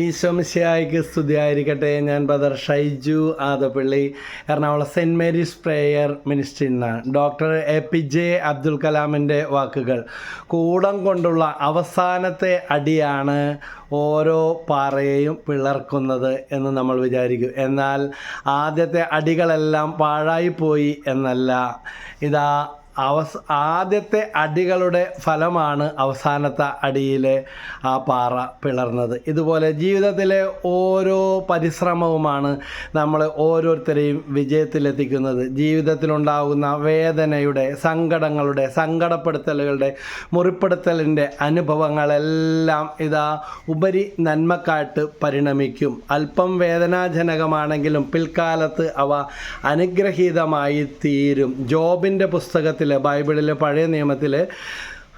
ഈശോമിശിയായിക്ക് സ്തുതിയായിരിക്കട്ടെ. ഞാൻ brother Shaiju Adappally Ernakulam saint Mary's prayer മിനിസ്റ്ററിൽ നിന്നാണ് doctor A P J Abdul കലാമിന്റെ വാക്കുകൾ. കൂടം കൊണ്ടുള്ള അവസാനത്തെ അടിയാണ് ഓരോ പാറയെയും പിളർക്കുന്നത് എന്ന് നമ്മൾ വിചാരിക്കും. എന്നാൽ ആദ്യത്തെ അടികളെല്ലാം പാഴായിപ്പോയി എന്നല്ല. ഇതാ അവസ് ആദ്യത്തെ അടികളുടെ ഫലമാണ് അവസാനത്തെ അടിയിലെ ആ പാറ പിളർന്നത്. ഇതുപോലെ ജീവിതത്തിലെ ഓരോ പരിശ്രമവുമാണ് നമ്മളെ ഓരോരുത്തരെയും വിജയത്തിലെത്തിക്കുന്നത്. ജീവിതത്തിലുണ്ടാകുന്ന വേദനയുടെ സങ്കടങ്ങളുടെ സങ്കടപ്പെടുത്തലുകളുടെ മുറിപ്പെടുത്തലിന്റെ അനുഭവങ്ങളെല്ലാം ഇതാ ഉപരി നന്മക്കായിട്ട് പരിണമിക്കും. അല്പം വേദനാജനകമാണെങ്കിലും പിൽക്കാലത്ത് അവ അനുഗ്രഹീതമായി തീരും ജോബിന്റെ പുസ്തകത്തിൽ ബൈബിളിലെ പഴയ നിയമത്തിൽ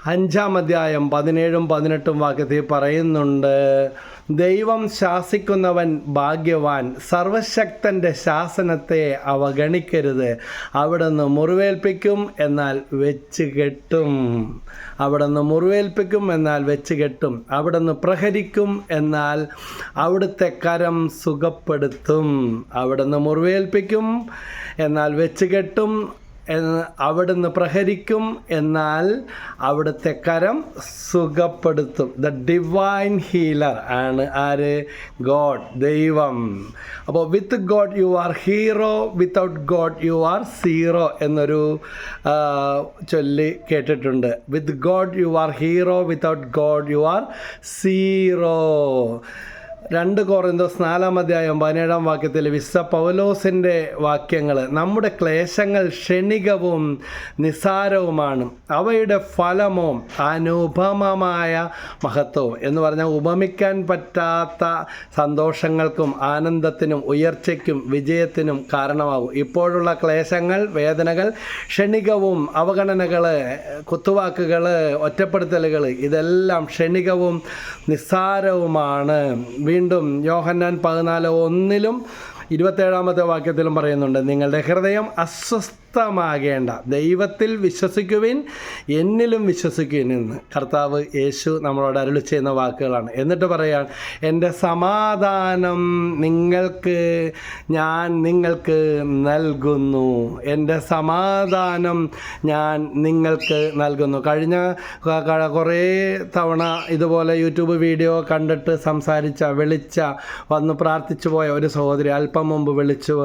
അഞ്ചാം അധ്യായം പതിനേഴും പതിനെട്ടും വാക്യത്തിൽ പറയുന്നുണ്ട് ദൈവം ശാസിക്കുന്നവൻ ഭാഗ്യവാൻ സർവശക്തന്റെ ശാസനത്തെ അവഗണിക്കരുത്. അവിടുന്ന് മുറിവേൽപ്പിക്കും എന്നാൽ വെച്ച് കെട്ടും. അവിടുന്ന് മുറിവേൽപ്പിക്കും എന്നാൽ വെച്ച് കെട്ടും. അവിടുന്ന് പ്രഹരിക്കും എന്നാൽ അവിടുത്തെ കരം സുഖപ്പെടുത്തും. അവിടുന്ന് മുറിവേൽപ്പിക്കും എന്നാൽ വെച്ച് കെട്ടും. അവിടുന്ന് പ്രഹരിക്കും എന്നാൽ അവിടുത്തെ കരം സുഖപ്പെടുത്തും. ദ ഡിവൈൻ ഹീലർ ആണ് ആര്? ഗോഡ് ദൈവം. അപ്പോൾ with God you are hero without God you are zero എന്നൊരു ചൊല്ലി കേട്ടിട്ടുണ്ട്. With God you are hero without God you are zero രണ്ട് കോറിന്തോസ് നാലാം അധ്യായം പതിനേഴാം വാക്യത്തിൽ വിസ പൗലോസിന്റെ വാക്യങ്ങൾ നമ്മുടെ ക്ലേശങ്ങൾ ക്ഷണികവും നിസാരവുമാണ് അവയുടെ ഫലമോ അനുപമമായ മഹത്വവും എന്ന് പറഞ്ഞാൽ ഉപമിക്കാൻ പറ്റാത്ത സന്തോഷങ്ങൾക്കും ആനന്ദത്തിനും ഉയർച്ചയ്ക്കും വിജയത്തിനും കാരണമാകും. ഇപ്പോഴുള്ള ക്ലേശങ്ങൾ വേദനകൾ ക്ഷണികവും അവഗണനകൾ കുത്തുവാക്കുകൾ ഒറ്റപ്പെടുത്തലുകൾ ഇതെല്ലാം ക്ഷണികവും നിസ്സാരവുമാണ്. വീണ്ടും യോഹന്നാൻ പതിനാല് ഒന്നിലും ഇരുപത്തേഴാമത്തെ വാക്യത്തിലും പറയുന്നുണ്ട് നിങ്ങളുടെ ഹൃദയം അസ്വസ്ഥമാകേണ്ട ദൈവത്തിൽ വിശ്വസിക്കുവിൻ എന്നിലും വിശ്വസിക്കുവിൻ എന്ന്. കർത്താവ് യേശു നമ്മളോട് അരുളി ചെയ്യുന്ന വാക്കുകളാണ്. എന്നിട്ട് പറയാൻ എന്റെ സമാധാനം നിങ്ങൾക്ക് ഞാൻ നിങ്ങൾക്ക് നൽകുന്നു. എന്റെ സമാധാനം ഞാൻ നിങ്ങൾക്ക് നൽകുന്നു. കഴിഞ്ഞ കുറേ തവണ ഇതുപോലെ യൂട്യൂബ് വീഡിയോ കണ്ടിട്ട് സംസാരിച്ച വിളിച്ച വന്ന് പ്രാർത്ഥിച്ചു പോയ ഒരു സഹോദരി അല്പം മുമ്പ് വിളിച്ചു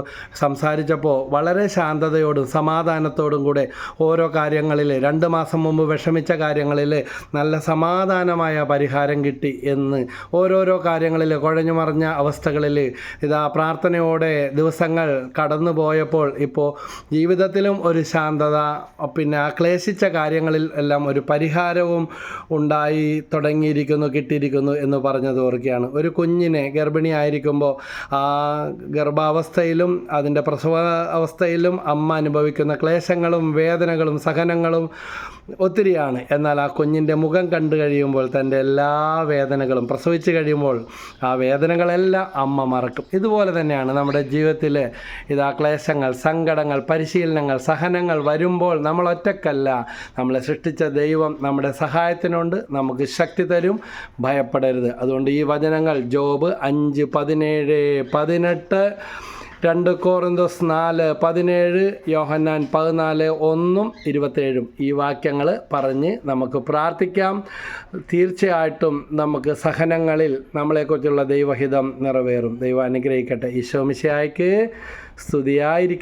സംസാരിച്ചപ്പോൾ വളരെ ശാന്തതയോടും സമാധാനത്തോടും കൂടെ ഓരോ കാര്യങ്ങളിൽ രണ്ട് മാസം മുമ്പ് വിഷമിച്ച കാര്യങ്ങളിൽ നല്ല സമാധാനമായ പരിഹാരം കിട്ടി എന്ന് ഓരോരോ കാര്യങ്ങളിൽ കുഴഞ്ഞു മറിഞ്ഞ അവസ്ഥകളിൽ ഇതാ പ്രാർത്ഥനയോടെ ദിവസങ്ങൾ കടന്നു പോയപ്പോൾ ഇപ്പോൾ ജീവിതത്തിലും ഒരു ശാന്തത പിന്നെ ക്ലേശിച്ച കാര്യങ്ങളിൽ എല്ലാം ഒരു പരിഹാരവും ഉണ്ടായി തുടങ്ങിയിരിക്കുന്നു കിട്ടിയിരിക്കുന്നു എന്ന് പറഞ്ഞത് ഓർക്കുകയാണ്. ഒരു കുഞ്ഞിനെ ഗർഭിണിയായിരിക്കുമ്പോൾ ആ ഗർഭാവസ്ഥയിലും അതിന്റെ പ്രസവ അവസ്ഥയിലും അമ്മ അനുഭവിക്കുന്ന ക്ലേശങ്ങളും വേദനകളും സഹനങ്ങളും ഒത്തിരിയാണ്. എന്നാൽ ആ കുഞ്ഞിന്റെ മുഖം കണ്ടു കഴിയുമ്പോൾ തന്റെ എല്ലാ വേദനകളും പ്രസവിച്ച് കഴിയുമ്പോൾ ആ വേദനകളെല്ലാം അമ്മ മറക്കും. ഇതുപോലെ തന്നെയാണ് നമ്മുടെ ജീവിതത്തിൽ ഇതാ ക്ലേശങ്ങൾ സങ്കടങ്ങൾ പരിശീലനങ്ങൾ സഹനങ്ങൾ വരുമ്പോൾ നമ്മൾ ഒറ്റക്കല്ല. നമ്മളെ സൃഷ്ടിച്ച ദൈവം നമ്മുടെ സഹായത്തിനുണ്ട്. നമുക്ക് ശക്തി തരും. ഭയപ്പെടരുത്. അതുകൊണ്ട് ഈ വചനങ്ങൾ ജോബ് അഞ്ച് പതിനേഴ് പതിനെട്ട് രണ്ട് കോറിന്തോസ് നാല് പതിനേഴ് യോഹന്നാൻ പതിനാല് ഒന്നും ഇരുപത്തേഴും. ഈ വാക്യങ്ങൾ പറഞ്ഞ് നമുക്ക് പ്രാർത്ഥിക്കാം. തീർച്ചയായിട്ടും നമുക്ക് സഹനങ്ങളിൽ നമ്മളെക്കുറിച്ചുള്ള ദൈവഹിതം നിറവേറും. ദൈവം അനുഗ്രഹിക്കട്ടെ. ഈശോമിശയായിക്ക് സ്തുതിയായിരിക്കും